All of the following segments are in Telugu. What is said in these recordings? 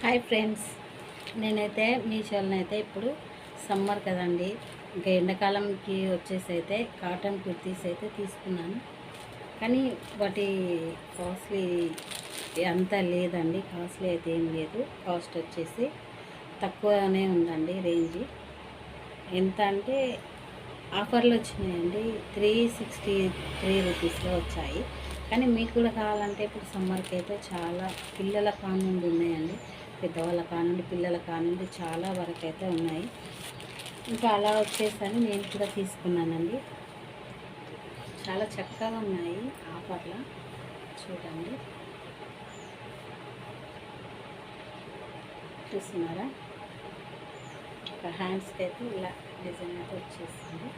Hi friends. నేనైతే మీషోలో అయితే ఇప్పుడు సమ్మర్ కదండి. ఇంకా ఎండాకాలంకి వచ్చేసి అయితే కాటన్ కుర్తీస్ అయితే తీసుకున్నాను. కానీ వాటి కాస్ట్లీ అంత లేదండి. కాస్ట్లీ అయితే ఏం లేదు. కాస్ట్ వచ్చేసి తక్కువనే ఉందండి రేంజ్ ఎంత అంటే ఆఫర్లు వచ్చినాయండి. త్రీ సిక్స్టీ త్రీ రూపీస్లో వచ్చాయి. కానీ మీకు కూడా కావాలంటే ఇప్పుడు సమ్మర్కి అయితే చాలా పిల్లల కానుండి ఉన్నాయండి. పెద్దవాళ్ళ కానుండి పిల్లల కానుండి చాలా వరకు అయితే ఉన్నాయి. ఇంకా అలా వచ్చేసని నేను కూడా తీసుకున్నానండి. చాలా చక్కగా ఉన్నాయి ఆఫర్లో. చూడండి. చూస్తున్నారా? ఒక హ్యాండ్స్కి అయితే ఇలా డిజైన్ అయితే వచ్చేసింది.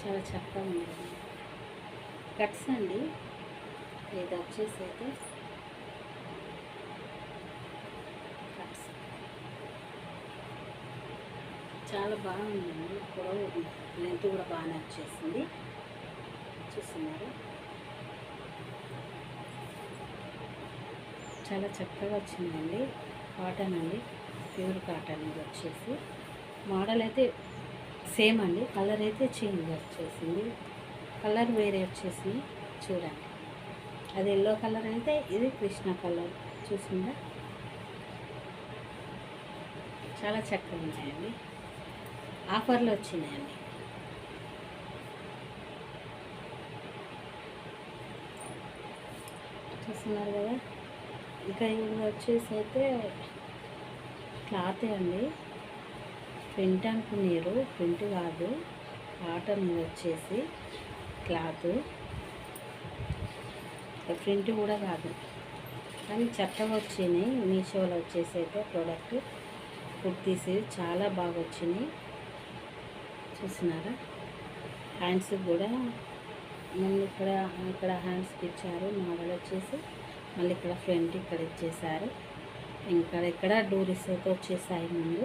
చాలా చక్కగా ఉంది కట్స్ అండి. ఇది వచ్చేసి అయితే చాలా బాగుందండి. పొడవు లెంత్ కూడా బాగానే వచ్చేసింది చూస్తున్నారు. చాలా చక్కగా వచ్చిందండి. కాటన్ అండి. ప్యూర్ కాటన్ ఇది వచ్చేసి. మోడల్ అయితే సేమ్ అండి. కలర్ అయితే చేంజ్ వచ్చేసింది. కలర్ వేరే వచ్చేసింది. చూడండి. అది ఎల్లో కలర్ అయితే ఇది కృష్ణ కలర్ చూసిందా? చాలా చక్కగా ఉన్నాయండి. ఆఫర్లు వచ్చినాయండి. చూస్తున్నారు కదా? ఇంకా ఇది వచ్చేసి అయితే క్లాతే అండి. ప్రింట్ అనుకున్నారు ప్రింట్ కాదు. కాటన్ వచ్చేసి క్లాత్. ప్రింట్ కూడా కాదు. కానీ చక్కగా వచ్చినాయి. మీషోలో వచ్చేసి అయితే ప్రోడక్ట్ కుర్తీస్ చాలా బాగా వచ్చినాయి. చూసినారా? హ్యాండ్స్ కూడా మళ్ళీ ఇక్కడ ఇక్కడ హ్యాండ్స్కి ఇచ్చారు. మోడల్ వచ్చేసి మళ్ళీ ఇక్కడ ఫ్రంట్ ఇక్కడ ఇచ్చేసారు ఇంకా ఇక్కడ డూరిస్ అయితే వచ్చేసాయి ముందు.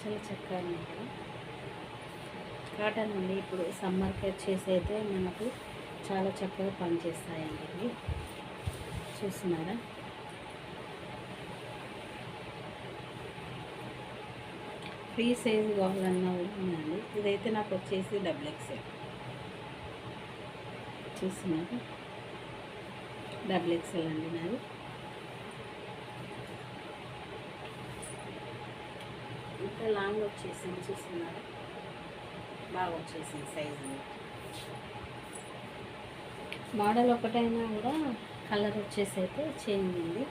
చాలా చక్కగా ఉన్నాయి. కాటన్ అండి. ఇప్పుడు సమ్మర్ వచ్చేసి అయితే మనకు చాలా చక్కగా పనిచేస్తాయండి ఇవి. చూస్తున్నారా? ఫ్రీ సైజ్ కావాలన్నా కూడా ఉందండి. ఇదైతే నాకు వచ్చేసి డబుల్ ఎక్స్ఎల్ చూస్తున్నారా? డబుల్ ఎక్స్ఎల్ అండి నాది ఇంకా లాంగ్ వచ్చేసింది. చూస్తున్నారా? బాగా వచ్చేసింది సైజు మోడల్ ఒకటైనా కూడా కలర్ వచ్చేసి అయితే చేంజ్ ఉంది.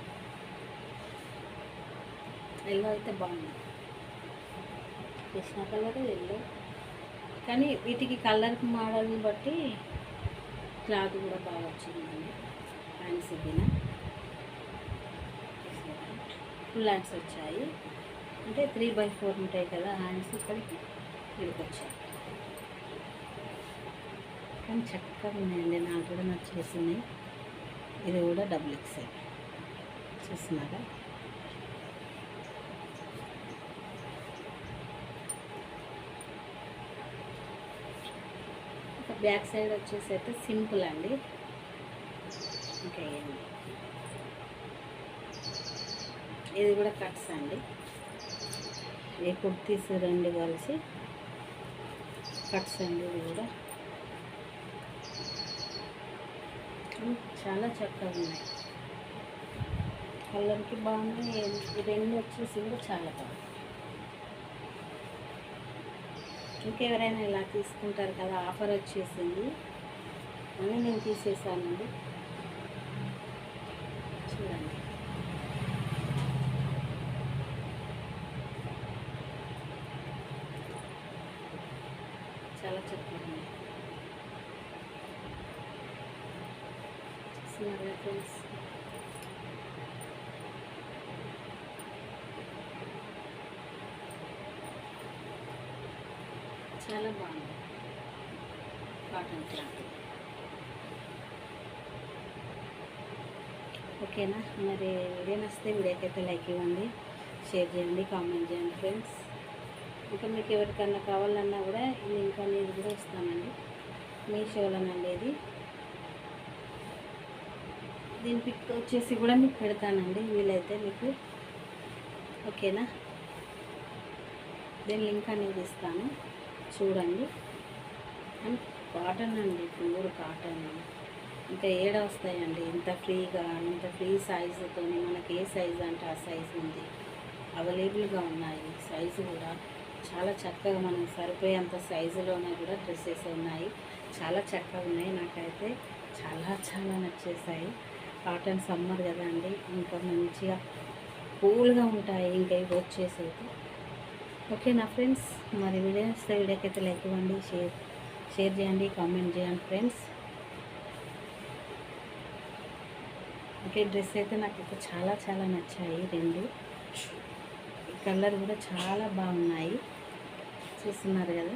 ఎల్లో అయితే బాగుంది. కృష్ణ కలర్ ఎల్లో కానీ వీటికి కలర్ మోడల్ని బట్టి క్లాత్ కూడా బాగా వచ్చిందండి. హ్యాండ్స్ దిన. ఫుల్ హ్యాండ్స్ వచ్చాయి. అంటే త్రీ బై ఫోర్ ఉంటాయి కదా హ్యాండ్స్ ఇక్కడికి ఇక్కడికి వచ్చాయి. కానీ చక్కగా ఉన్నాయండి. నాకు కూడా నచ్చేసింది. ఇది కూడా డబుల్ ఎక్స్ఎల్ చూస్తున్నారా? బ్యాక్ సైడ్ వచ్చేసి అయితే సింపుల్ అండి. ఇంకా ఇది కూడా కట్స్ అండి. ఏ కుర్తీస్ రెండు కలిసి కట్స్ అండి ఇది కూడా. చాలా చక్కగా ఉన్నాయి. కలర్కి బాగుంది రెండు వచ్చేసి కూడా చాలా బాగుంది ఇంకెవరైనా ఇలా తీసుకుంటారు కదా ఆఫర్ వచ్చేసింది. అని నేను తీసేసానండి. చూడండి. చాలా చక్కగా ఉన్నాయి ఫ్రెండ్స్ చాలా బాగుంది. కాటన్ క్లాత్ ఓకేనా? మరి వీడియో నచ్చితే వీడియోకైతే అయితే లైక్ ఇవ్వండి షేర్ చేయండి కామెంట్ చేయండి ఫ్రెండ్స్. ఇంకా మీకు ఎవరికన్నా కావాలన్నా కూడా ఈ లింక్ అనేది కూడా ఇస్తానండి. మీషోలోనండి ఇది. దీని పిక్ వచ్చేసి కూడా మీకు పెడతానండి. వీలైతే మీకు. ఓకేనా? దీని లింక్ అనేది ఇస్తాను. చూడండి. అండ్ కాటన్ అండి. ప్యూర్ కాటన్ ఇంకా ఏడ వస్తాయండి? ఇంత ఫ్రీగా ఇంత ఫ్రీ సైజుతో మనకి ఏ సైజు అంటే ఆ సైజు ఉంది. అవైలబుల్గా ఉన్నాయి. సైజు కూడా చాలా చక్కగా మనం సరిపోయేంత సైజులోనే కూడా డ్రెస్సెస్ ఉన్నాయి. చాలా చక్కగా ఉన్నాయి. నాకైతే చాలా చాలా నచ్చేసాయి. కాటన్ సమ్మర్ కదా అండి. ఇంకా మంచిగా కూల్గా ఉంటాయి. ఇంకా ఇవి వచ్చేసి అయితే ఓకే నా ఫ్రెండ్స్ మరి వీడియో వస్తే వీడియోకి అయితే లైక్ ఇవ్వండి షేర్ షేర్ చేయండి కామెంట్ చేయండి ఫ్రెండ్స్ ఓకే డ్రెస్ అయితే నాకైతే చాలా చాలా నచ్చాయి రెండు. కలర్ కూడా చాలా బాగున్నాయి. చూస్తున్నారు కదా?